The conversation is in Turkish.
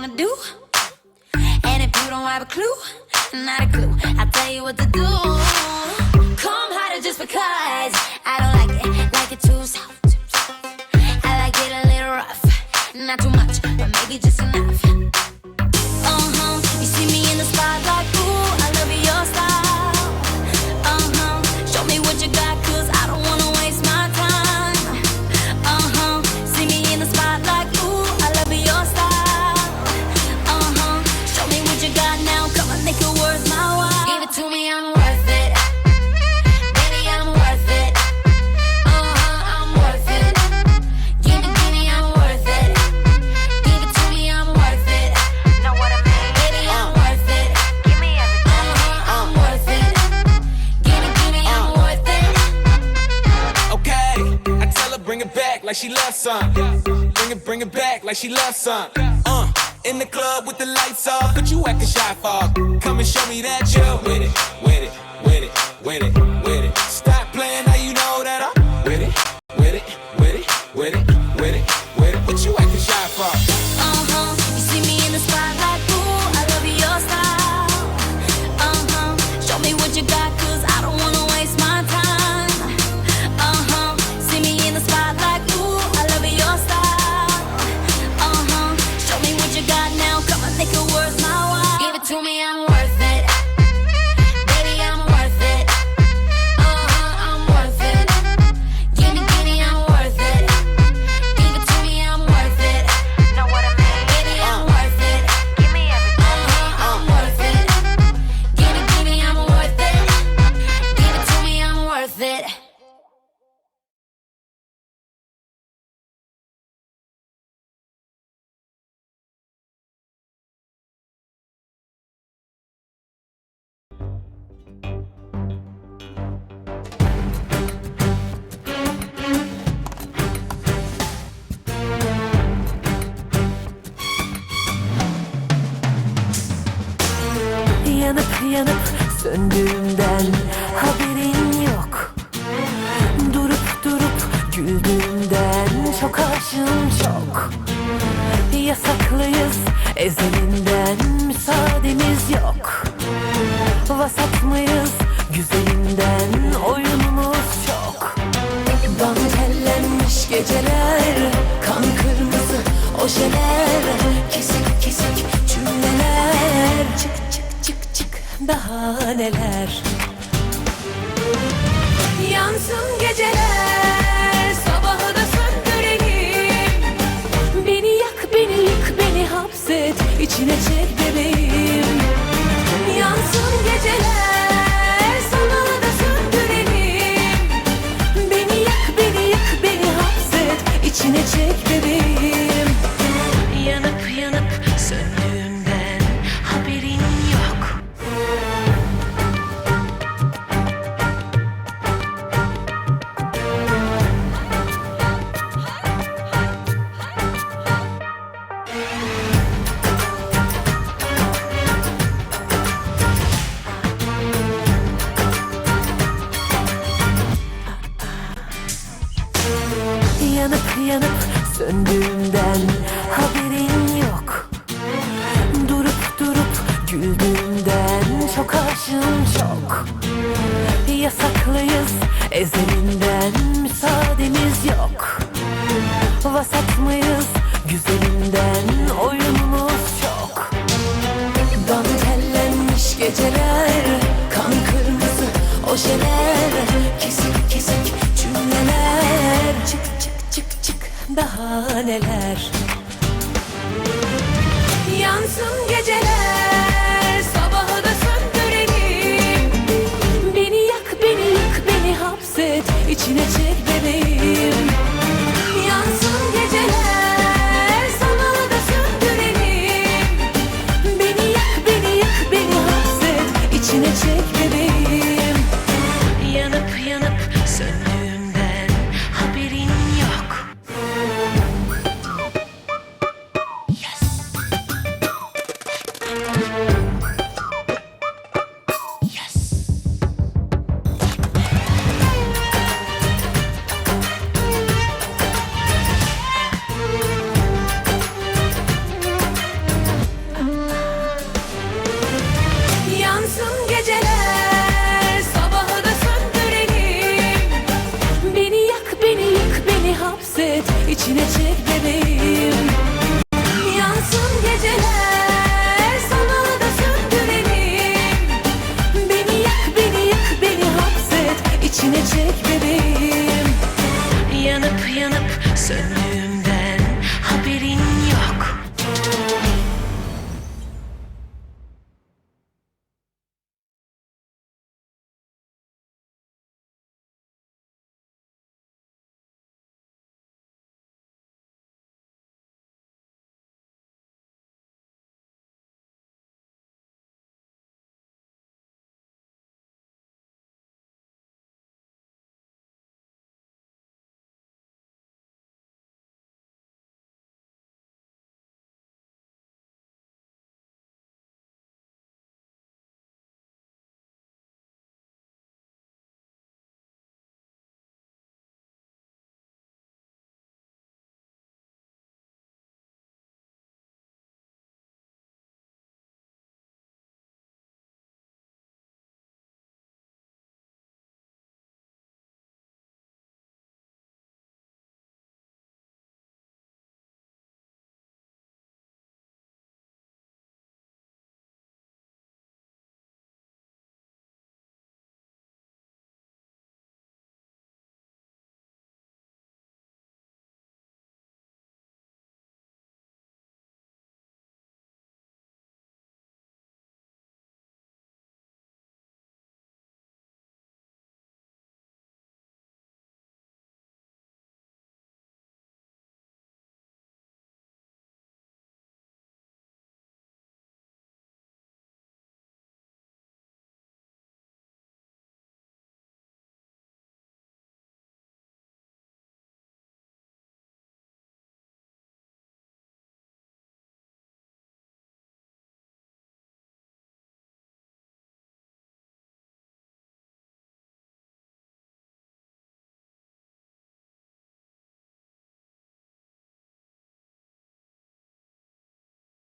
wanna do. And if you don't have a clue, not a clue, I'll tell you what to do. Come harder just because I don't like it, like it too soft. I like it a little rough, not too much, but maybe just enough. While. To me, I'm worth it. Baby, I'm worth it. Uh-huh, I'm worth it. Give it to me, I'm worth it. Give it to me, I'm worth it. Know what I mean? Baby, I'm worth it. Give me everything. Uh-huh, I'm worth it. Give it to me, I'm worth it. Okay, I tell her bring it back like she loves some. Bring it, bring it back like she loves some. Uh, in the club with the lights off, but you acting shy for. Come and show me that you're with it, with it, with it, with it, to me, I'm söndüğümden haberin yok. Durup durup güldüğümden çok aşığım çok. Yasaklıyız ezelinden müsaademiz yok. Vasat mıyız güzelinden oyunumuz çok. Dantellenmiş geceler daha neler Yanıp yanıp söndüğümden haberin yok. Durup durup güldüğümden çok aşığım çok. Yasaklıyız ezelinden müsaademiz yok. Vasat mıyız güzelinden oyunumuz daha neler Yansın geceler Sabahı da söndürelim. Beni yak beni yık beni hapset içine çek bebeğim İçine çek bebeğim. Yanıp yanıp söndüğüm